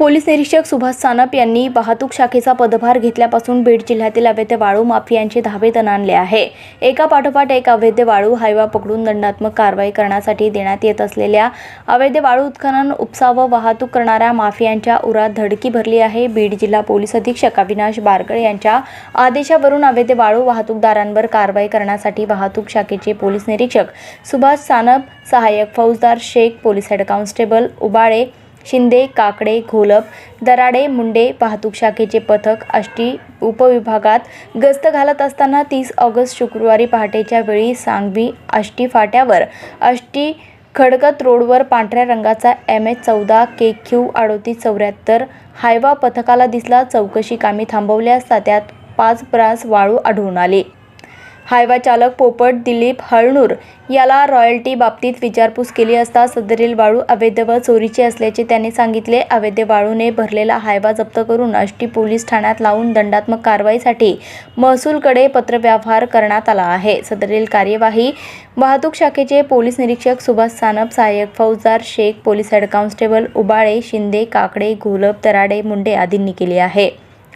Police निरीक्षक सुभाष सानप यांनी वाहतूक शाखेचा पदभार घेतल्यापासून बीड जिल्ह्यातील अवैध वाळू माफियांचे धाबे आणले आहे. एका पाठोपाठ एक अवैध वाळू हायवा पकडून दंडात्मक कारवाई करण्यासाठी देण्यात येत असलेल्या अवैध वाळू उत्खनन उपसा व वाहतूक करणाऱ्या माफियांच्या उरात धडकी भरली आहे. बीड जिल्हा पोलीस अधीक्षक अविनाश बारगळे यांच्या आदेशावरून अवैध वाळू वाहतूकदारांवर कारवाई करण्यासाठी वाहतूक शाखेचे पोलीस निरीक्षक सुभाष सानप सहाय्यक फौजदार Shaikh police head constable Ubale Shinde Kakade Gholap Darade Munde वाहतूक शाखेचे पथक आष्टी उपविभागात गस्त घालत असताना तीस ऑगस्ट शुक्रवारी पहाटेच्या वेळी सांगवी आष्टी फाट्यावर आष्टी खडकत रोडवर पांढऱ्या रंगाचा एम एच चौदा के क्यू अडोतीस चौऱ्याहत्तर हायवा पथकाला दिसला चौकशी कामी थांबवल्या असता त्यात पाच ब्रास वाळू आढळून आले. हायवा चालक पोपट दिलीप हळणूर याला रॉयल्टी बाबतीत विचारपूस केली असता सदरील वाळू अवैध व चोरीची असल्याचे त्यांनी सांगितले. अवैध वाळूने भरलेला हायवा जप्त करून आष्टी पोलीस ठाण्यात लावून दंडात्मक कारवाईसाठी महसूलकडे पत्रव्यवहार करण्यात आला आहे. सदरील कार्यवाही वाहतूक शाखेचे पोलीस निरीक्षक सुभाष सानप सहाय्यक फौजदार Shaikh police head constable Ubale Shinde Kakade Gholap Tarade Munde आदींनी केली आहे.